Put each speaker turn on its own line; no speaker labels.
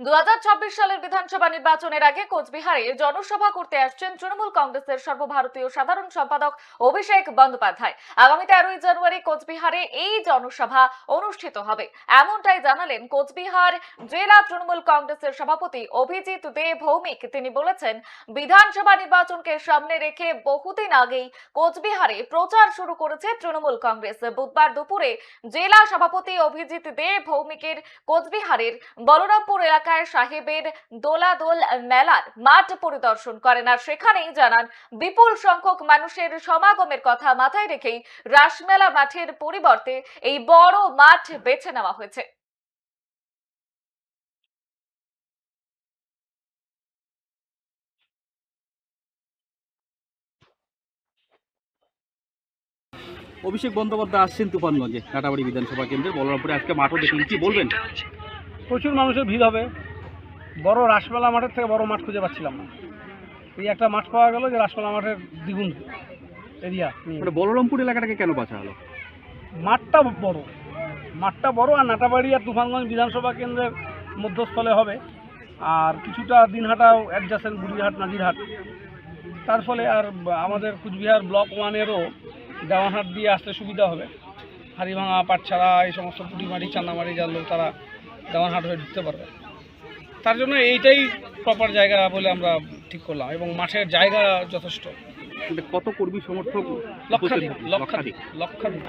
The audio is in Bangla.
দু সালের বিধানসভা নির্বাচনের আগে কোচবিহারে জনসভা করতে আসছেন তৃণমূল কংগ্রেসের সর্বভারতীয় সাধারণ সম্পাদক অভিষেক বন্দ্যোপাধ্যায়। আগামী তেরোই জানুয়ারি কোচবিহারে এই জনসভা অনুষ্ঠিত হবে। এমনটাই জানালেন কোচবিহার জেলা তৃণমূল কংগ্রেসের সভাপতি অভিজিৎ দে ভৌমিক। তিনি বলেছেন, বিধানসভা নির্বাচনকে সামনে রেখে বহুদিন আগেই কোচবিহারে প্রচার শুরু করেছে তৃণমূল কংগ্রেস। বুধবার দুপুরে জেলা সভাপতি অভিজিৎ দে ভৌমিকের কোচবিহারের বলরামপুর এলাকায় সাহেবের দোলাদোল মেলার মাঠ পরিদর্শন করেন আর সেখানেই জানান, বিপুল সংখ্যক মানুষের সমাগমের কথা মাথায় রেখেই রাসমেলা মাঠের পরিবর্তে এই বড় মাঠ বেছে নেওয়া হয়েছে।
অভিষেক বন্দ্যোপাধ্যায় আসছেন তুফানগঞ্জে নাটাবাড়ি বিধানসভা কেন্দ্রে বলরামপুরে। আজকে মাঠও দেখলেন। কি বলবেন?
প্রচুর মানুষের ভিড় হবে। বড় রাসমেলা মাঠের থেকে বড় মাঠ খুঁজে পাচ্ছিলাম না। এই একটা মাঠ পাওয়া গেল যে রাসমেলা মাঠের দ্বিগুণ এরিয়া।
মানে বলরামপুর এলাকাটাকে কেন বাঁচা হলো?
মাঠটা বড়। মাঠটা বড় আর নাটাবাড়ি আর তুফানগঞ্জ বিধানসভা কেন্দ্রের মধ্যস্থলে হবে। আর কিছুটা দিনহাটাও অ্যাডজাসেন্ট বুড়িহাট নাজিরহাট। তার ফলে আর আমাদের কুচবিহার ব্লক ওয়ানেরও দেওয়ানহাট দিয়ে আসতে সুবিধা হবে। হাড়িভাঙা পাটছাড়া এই সমস্ত পুটিমারি চান্নামারি যার লোক তারা দেওয়ানহাট হয়ে ঢুকতে পারবে। তার জন্য এইটাই প্রপার জায়গা বলে আমরা ঠিক করলাম এবং মাঠের জায়গা যথেষ্ট।
কত কর্মী সমর্থক
লক্ষাধিক লক্ষাধিক। লক্ষাধিক।